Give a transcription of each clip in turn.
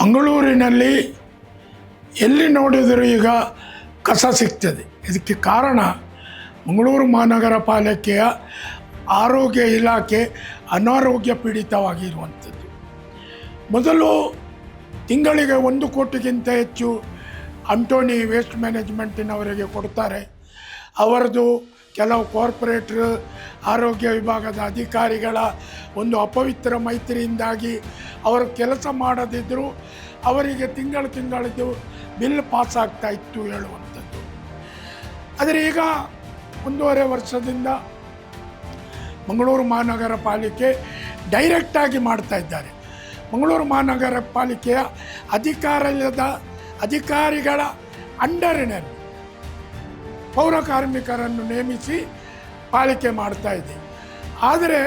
ಮಂಗಳೂರಿನಲ್ಲಿ ಎಲ್ಲಿ ನೋಡಿದರೂ ಈಗ ಕಸ ಸಿಗ್ತದೆ. ಇದಕ್ಕೆ ಕಾರಣ ಮಂಗಳೂರು ಮಹಾನಗರ ಪಾಲಿಕೆಯ ಆರೋಗ್ಯ ಇಲಾಖೆ ಅನಾರೋಗ್ಯ ಪೀಡಿತವಾಗಿರುವಂಥದ್ದು. ಮೊದಲು ತಿಂಗಳಿಗೆ ಒಂದು ಕೋಟಿಗಿಂತ ಹೆಚ್ಚು ಅಂಟೋನಿ ವೇಸ್ಟ್ ಮ್ಯಾನೇಜ್ಮೆಂಟಿನವರಿಗೆ ಕೊಡ್ತಾರೆ. ಅವರದು ಕೆಲವು ಕಾರ್ಪೊರೇಟ್ರ್ ಆರೋಗ್ಯ ವಿಭಾಗದ ಅಧಿಕಾರಿಗಳ ಒಂದು ಅಪವಿತ್ರ ಮೈತ್ರಿಯಿಂದಾಗಿ ಅವರು ಕೆಲಸ ಮಾಡದಿದ್ದರೂ ಅವರಿಗೆ ತಿಂಗಳು ತಿಂಗಳಿದ್ದು ಬಿಲ್ ಪಾಸ್ ಆಗ್ತಾ ಇತ್ತು ಹೇಳುವಂಥದ್ದು. ಆದರೆ ಈಗ ಒಂದೂವರೆ ವರ್ಷದಿಂದ ಮಂಗಳೂರು ಮಹಾನಗರ ಪಾಲಿಕೆ ಡೈರೆಕ್ಟಾಗಿ ಮಾಡ್ತಾ ಇದ್ದಾರೆ. ಮಂಗಳೂರು ಮಹಾನಗರ ಪಾಲಿಕೆಯ ಅಧಿಕಾರದ ಅಧಿಕಾರಿಗಳ ಅಂಡರಿನಲ್ಲಿ ಪೌರ ಕಾರ್ಮಿಕರನ್ನು ನೇಮಿಸಿ ಪಾಲಿಕೆ ಮಾಡ್ತಾ ಇದೆ. ಆದರೆ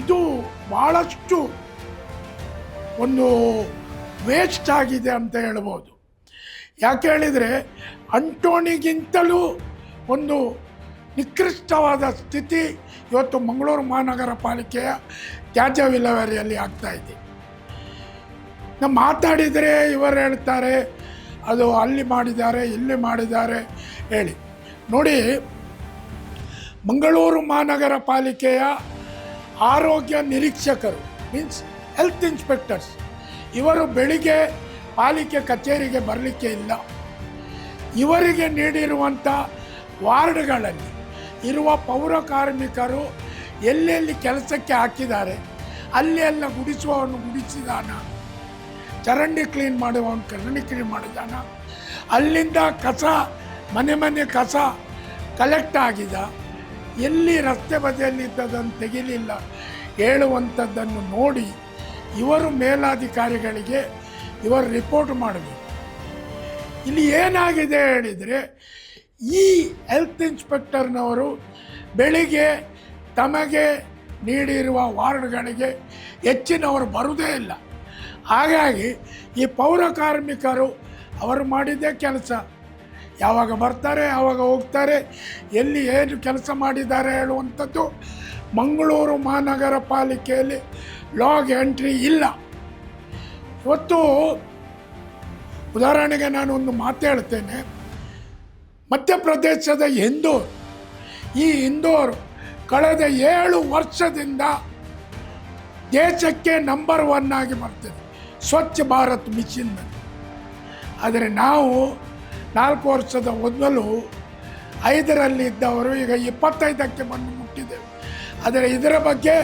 ಇದು ಭಾಳಷ್ಟು ಒಂದು ವೇಸ್ಟ್ ಆಗಿದೆ ಅಂತ ಹೇಳ್ಬೋದು. ಯಾಕೆ ಹೇಳಿದರೆ ಅಂಟೋಣಿಗಿಂತಲೂ ಒಂದು ನಿಕೃಷ್ಟವಾದ ಸ್ಥಿತಿ ಇವತ್ತು ಮಂಗಳೂರು ಮಹಾನಗರ ಪಾಲಿಕೆಯ ತ್ಯಾಜ್ಯ ವಿಲೇವಾರಿಯಲ್ಲಿ ಇದೆ. ನಾವು ಮಾತಾಡಿದರೆ ಇವರು ಹೇಳ್ತಾರೆ, ಅದು ಅಲ್ಲಿ ಮಾಡಿದ್ದಾರೆ, ಇಲ್ಲಿ ಮಾಡಿದ್ದಾರೆ, ಹೇಳಿ. ನೋಡಿ, ಮಂಗಳೂರು ಮಹಾನಗರ ಪಾಲಿಕೆಯ ಆರೋಗ್ಯ ನಿರೀಕ್ಷಕರು ಮೀನ್ಸ್ ಹೆಲ್ತ್ ಇನ್ಸ್ಪೆಕ್ಟರ್ಸ್ ಇವರು ಬೆಳಿಗ್ಗೆ ಪಾಲಿಕೆ ಕಚೇರಿಗೆ ಬರಲಿಕ್ಕೆ ಇಲ್ಲ. ಇವರಿಗೆ ನೀಡಿರುವಂಥ ವಾರ್ಡ್ಗಳಲ್ಲಿ ಇರುವ ಪೌರ ಕಾರ್ಮಿಕರು ಎಲ್ಲೆಲ್ಲಿ ಕೆಲಸಕ್ಕೆ ಹಾಕಿದ್ದಾರೆ, ಅಲ್ಲಿ ಎಲ್ಲ ಗುಡಿಸುವವನು ಗುಡಿಸಿದಾನ, ಚರಂಡಿ ಕ್ಲೀನ್ ಮಾಡುವವನು ಚರಂಡಿ ಕ್ಲೀನ್ ಮಾಡಿದಾನ, ಅಲ್ಲಿಂದ ಕಸ ಮನೆ ಮನೆ ಕಸ ಕಲೆಕ್ಟ್ ಆಗಿದೆ. ಎಲ್ಲಿ ರಸ್ತೆ ಬದಿಯಲ್ಲಿದ್ದದನ್ನು ತೆಗಿಲಿಲ್ಲ. ಹೇಳುವಂಥದ್ದನ್ನು ನೋಡಿ ಇವರು ಮೇಲಾಧಿಕಾರಿಗಳಿಗೆ ಇವರು ರಿಪೋರ್ಟ್ ಮಾಡಬೇಕು. ಇಲ್ಲಿ ಏನಾಗಿದೆ ಹೇಳಿದರೆ ಈ ಹೆಲ್ತ್ ಇನ್ಸ್ಪೆಕ್ಟರ್ನವರು ಬೆಳಿಗ್ಗೆ ತಮಗೆ ನೀಡಿರುವ ವಾರ್ಡ್ಗಳಿಗೆ ಹೆಚ್ಚಿನವರು ಬರುವುದೇ ಇಲ್ಲ. ಹಾಗಾಗಿ ಈ ಪೌರ ಕಾರ್ಮಿಕರು ಅವರು ಮಾಡಿದ್ದೇ ಕೆಲಸ. ಯಾವಾಗ ಬರ್ತಾರೆ, ಯಾವಾಗ ಹೋಗ್ತಾರೆ, ಎಲ್ಲಿ ಏನು ಕೆಲಸ ಮಾಡಿದ್ದಾರೆ ಹೇಳುವಂಥದ್ದು ಮಂಗಳೂರು ಮಹಾನಗರ ಪಾಲಿಕೆಯಲ್ಲಿ ಲಾಗ್ ಎಂಟ್ರಿ ಇಲ್ಲ. ಇವತ್ತು ಉದಾಹರಣೆಗೆ ನಾನು ಒಂದು ಮಾತು ಹೇಳ್ತೇನೆ. ಮಧ್ಯಪ್ರದೇಶದ ಹಿಂದೂರು ಈ ಹಿಂದೂರು ಕಳೆದ ಏಳು ವರ್ಷದಿಂದ ದೇಶಕ್ಕೆ ನಂಬರ್ ಒನ್ ಆಗಿ ಬರ್ತದೆ, ಸ್ವಚ್ಛ ಭಾರತ್ ಮಿಷಿನ್ನಲ್ಲಿ. ಆದರೆ ನಾವು ನಾಲ್ಕು ವರ್ಷದ ಮೊದಲು ಐದರಲ್ಲಿ ಇದ್ದವರು ಈಗ ಇಪ್ಪತ್ತೈದಕ್ಕೆ ಬಂದು ಮುಟ್ಟಿದ್ದೇವೆ ಆದರೆ ಇದರ ಬಗ್ಗೆ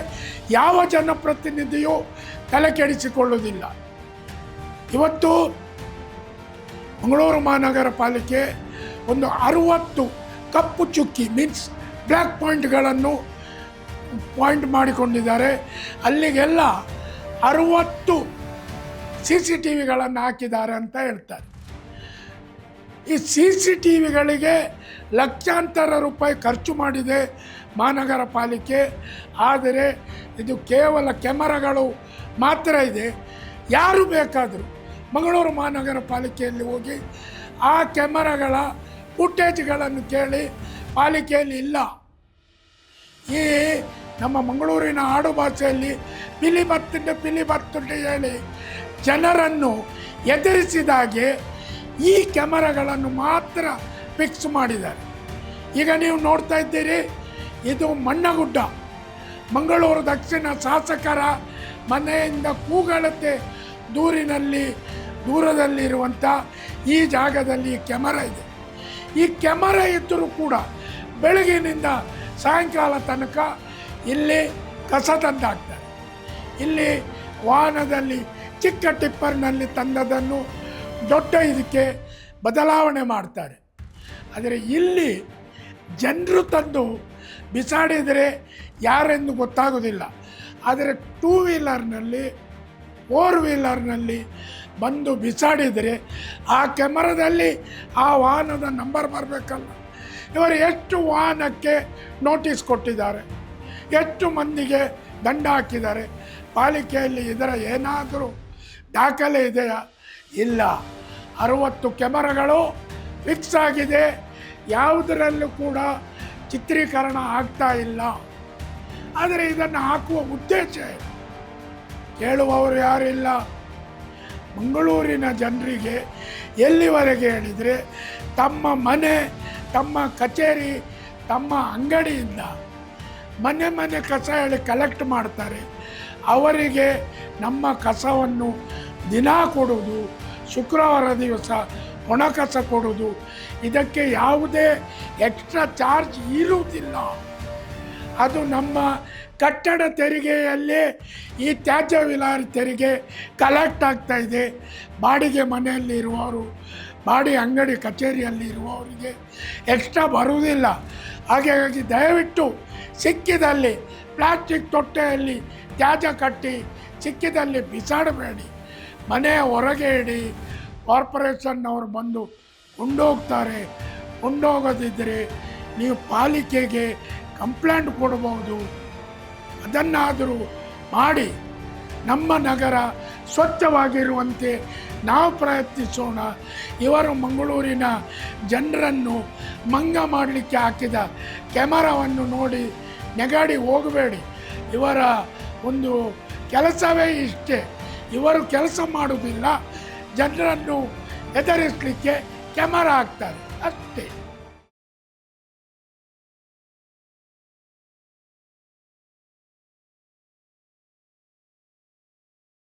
ಯಾವ ಜನಪ್ರತಿನಿಧಿಯೂ ತಲೆ ಕೆಡಿಸಿಕೊಳ್ಳುವುದಿಲ್ಲ. ಇವತ್ತು ಮಂಗಳೂರು ಮಹಾನಗರ ಪಾಲಿಕೆ ಒಂದು ಅರುವತ್ತು ಕಪ್ಪು ಚುಕ್ಕಿ ಮೀನ್ಸ್ ಬ್ಲ್ಯಾಕ್ ಪಾಯಿಂಟ್ಗಳನ್ನು ಪಾಯಿಂಟ್ ಮಾಡಿಕೊಂಡಿದ್ದಾರೆ. ಅಲ್ಲಿಗೆಲ್ಲ ಅರುವತ್ತು ಸಿ ಸಿ ಟಿ ವಿಗಳನ್ನು ಹಾಕಿದ್ದಾರೆ ಅಂತ ಹೇಳ್ತಾರೆ. ಈ ಸಿ ಸಿ ಟಿ ವಿಗಳಿಗೆ ಲಕ್ಷಾಂತರ ರೂಪಾಯಿ ಖರ್ಚು ಮಾಡಿದೆ ಮಹಾನಗರ ಪಾಲಿಕೆ. ಆದರೆ ಇದು ಕೇವಲ ಕ್ಯಾಮರಾಗಳು ಮಾತ್ರ ಇದೆ. ಯಾರು ಬೇಕಾದರೂ ಮಂಗಳೂರು ಮಹಾನಗರ ಪಾಲಿಕೆಯಲ್ಲಿ ಹೋಗಿ ಆ ಕ್ಯಾಮರಾಗಳ ಫುಟೇಜ್ಗಳನ್ನು ಕೇಳಿ ಪಾಲಿಕೆಯಲ್ಲಿ ಇಲ್ಲ. ಈ ನಮ್ಮ ಮಂಗಳೂರಿನ ಆಡು ಭಾಷೆಯಲ್ಲಿ ಪಿಲಿ ಬರ್ತುಂಡೆ ಪಿಲಿ ಬರ್ತುಂಡೆ ಹೇಳಿ ಜನರನ್ನು ಎದುರಿಸಿದಾಗೆ ಈ ಕ್ಯಾಮರಾಗಳನ್ನು ಮಾತ್ರ ಫಿಕ್ಸ್ ಮಾಡಿದ್ದಾರೆ. ಈಗ ನೀವು ನೋಡ್ತಾ ಇದ್ದೀರಿ, ಇದು ಮಣ್ಣಗುಡ್ಡ. ಮಂಗಳೂರು ದಕ್ಷಿಣ ಶಾಸಕರ ಮನೆಯಿಂದ ಕೂಗಳತೆ ದೂರಿನಲ್ಲಿ ದೂರದಲ್ಲಿರುವಂಥ ಈ ಜಾಗದಲ್ಲಿ ಕ್ಯಾಮರಾ ಇದೆ. ಈ ಕ್ಯಾಮರಾ ಇದ್ದರೂ ಕೂಡ ಬೆಳಗಿನಿಂದ ಸಾಯಂಕಾಲ ತನಕ ಇಲ್ಲಿ ಕಸ ತಂದಾಗ್ತಾರೆ ಇಲ್ಲಿ ವಾಹನದಲ್ಲಿ ಚಿಕ್ಕ ಟಿಪ್ಪರ್ನಲ್ಲಿ ತಂದದನ್ನು ದೊಡ್ಡ ಇದಕ್ಕೆ ಬದಲಾವಣೆ ಮಾಡ್ತಾರೆ. ಆದರೆ ಇಲ್ಲಿ ಜನರು ತಂದು ಬಿಸಾಡಿದರೆ ಯಾರೆಂದು ಗೊತ್ತಾಗೋದಿಲ್ಲ ಆದರೆ ಟೂ ವೀಲರ್ನಲ್ಲಿ, ಫೋರ್ ವೀಲರ್ನಲ್ಲಿ ಬಂದು ಬಿಸಾಡಿದರೆ ಆ ಕ್ಯಾಮರಾದಲ್ಲಿ ಆ ವಾಹನದ ನಂಬರ್ ಬರಬೇಕಲ್ಲ. ಇವರು ಎಷ್ಟು ವಾಹನಕ್ಕೆ ನೋಟಿಸ್ ಕೊಟ್ಟಿದ್ದಾರೆ, ಎಷ್ಟು ಮಂದಿಗೆ ದಂಡ ಹಾಕಿದ್ದಾರೆ, ಪಾಲಿಕೆಯಲ್ಲಿ ಇದರ ಏನಾದರೂ ದಾಖಲೆ ಇದೆಯಾ? ಇಲ್ಲ. ಅರುವತ್ತು ಕ್ಯಾಮರಾಗಳು ಫಿಕ್ಸ್ ಆಗಿದೆ. ಯಾವುದರಲ್ಲೂ ಕೂಡ ಚಿತ್ರೀಕರಣ ಆಗ್ತಾ ಇಲ್ಲ. ಆದರೆ ಇದನ್ನು ಹಾಕುವ ಉದ್ದೇಶ? ಕೇಳುವವರು ಯಾರಿಲ್ಲ ಮಂಗಳೂರಿನ ಜನರಿಗೆ ಎಲ್ಲಿವರೆಗೆ ಹೇಳಿದರೆ ತಮ್ಮ ಮನೆ, ತಮ್ಮ ಕಚೇರಿ, ತಮ್ಮ ಅಂಗಡಿಯಿಂದ ಮನೆ ಮನೆ ಕಸ ಹೇಳಿ ಕಲೆಕ್ಟ್ ಮಾಡ್ತಾರೆ. ಅವರಿಗೆ ನಮ್ಮ ಕಸವನ್ನು ದಿನ ಕೊಡೋದು ಶುಕ್ರವಾರ ದಿವಸ ಒಣಕಸ ಕೊಡೋದು. ಇದಕ್ಕೆ ಯಾವುದೇ ಎಕ್ಸ್ಟ್ರಾ ಚಾರ್ಜ್ ಇರುವುದಿಲ್ಲ. ಅದು ನಮ್ಮ ಕಟ್ಟಡ ತೆರಿಗೆಯಲ್ಲೇ ಈ ತ್ಯಾಜ್ಯ ವಿಲಾರಿ ತೆರಿಗೆ ಕಲೆಕ್ಟ್ ಆಗ್ತಾ ಇದೆ. ಬಾಡಿಗೆ ಮನೆಯಲ್ಲಿ ಇರುವವರು ಬಾಡಿ ಅಂಗಡಿ ಕಚೇರಿಯಲ್ಲಿ ಇರುವವರಿಗೆ ಎಕ್ಸ್ಟ್ರಾ ಬರುವುದಿಲ್ಲ. ಹಾಗಾಗಿ ದಯವಿಟ್ಟು ಸಿಕ್ಕಿದಲ್ಲಿ ಪ್ಲಾಸ್ಟಿಕ್ ತೊಟ್ಟೆಯಲ್ಲಿ ತ್ಯಾಜ್ಯ ಕಟ್ಟಿ ಸಿಕ್ಕಿದಲ್ಲಿ ಬಿಸಾಡಬೇಡಿ. ಮನೆಯ ಹೊರಗೆ ಇಡಿ ಕಾರ್ಪೊರೇಷನ್ನವರು ಬಂದು ಕೊಂಡೋಗ್ತಾರೆ. ಕೊಂಡೋಗದಿದ್ದರೆ ನೀವು ಪಾಲಿಕೆಗೆ ಕಂಪ್ಲೇಂಟ್ ಕೊಡಬಹುದು ಅದನ್ನಾದರೂ ಮಾಡಿ. ನಮ್ಮ ನಗರ ಸ್ವಚ್ಛವಾಗಿರುವಂತೆ ನಾವು ಪ್ರಯತ್ನಿಸೋಣ. ಇವರು ಮಂಗಳೂರಿನ ಜನರನ್ನು ಮಂಗ ಮಾಡಲಿಕ್ಕೆ ಹಾಕಿದ ಕ್ಯಾಮರಾವನ್ನು ನೋಡಿ ನೆಗಾಡಿ ಹೋಗಬೇಡಿ. ಇವರ ಒಂದು ಕೆಲಸವೇ ಇಷ್ಟೇ. ಇವರು ಕೆಲಸ ಮಾಡುವುದಿಲ್ಲ. ಜನರನ್ನು ಹೆದರಿಸಲಿಕ್ಕೆ ಕ್ಯಾಮರಾ ಆಗ್ತಾರೆ ಅಷ್ಟೇ.